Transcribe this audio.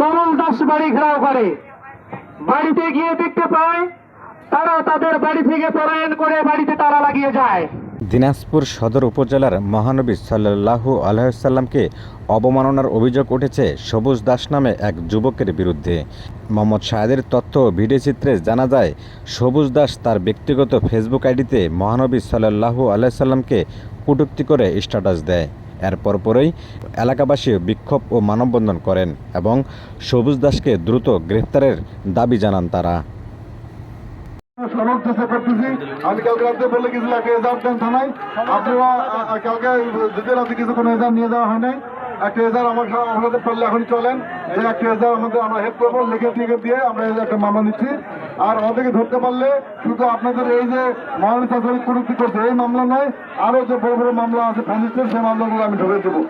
কমল দাস। বাড়ি ঘেরাও করে। বাড়িতে গিয়ে দেখতে পায় তারা তাদের বাড়ি থেকে পলায়ন করে বাড়িতে তালা লাগিয়ে যায়। দিনাজপুর সদর উপজেলার মহানবী সাল্লাল্লাহু আলহামকে অবমাননার অভিযোগ উঠেছে সবুজ দাস নামে এক যুবকের বিরুদ্ধে। মোহাম্মদ শাহেদের তথ্য ও ভিডিও চিত্রে জানা যায় সবুজ দাস তার ব্যক্তিগত ফেসবুক আইডিতে মহানবী সাল্লাল্লাহু আলাইসাল্লামকে কটূক্তি করে স্ট্যাটাস দেয়। এর পরপরই এলাকাবাসী বিক্ষোভ ও মানববন্ধন করেন এবং সবুজ দাসকে দ্রুত গ্রেফতারের দাবি জানান তারা। কালকে রাতে কিছু কোনো নিয়ে যাওয়া হয় চলেন। একটা এজার আমাদের আমরা হেল্প করব লিখে টিকে দিয়ে আমরা একটা মামলা নিচ্ছি। আর ওদেরকে ধরতে পারলে শুধু আপনাদের এই যে শাসনিক প্রযুক্তি করছে, এই মামলা নয় আরও যে বড় বড় মামলা আছে ফ্যানিস্টের সেই মামলাগুলো আমি ধরে দেবো।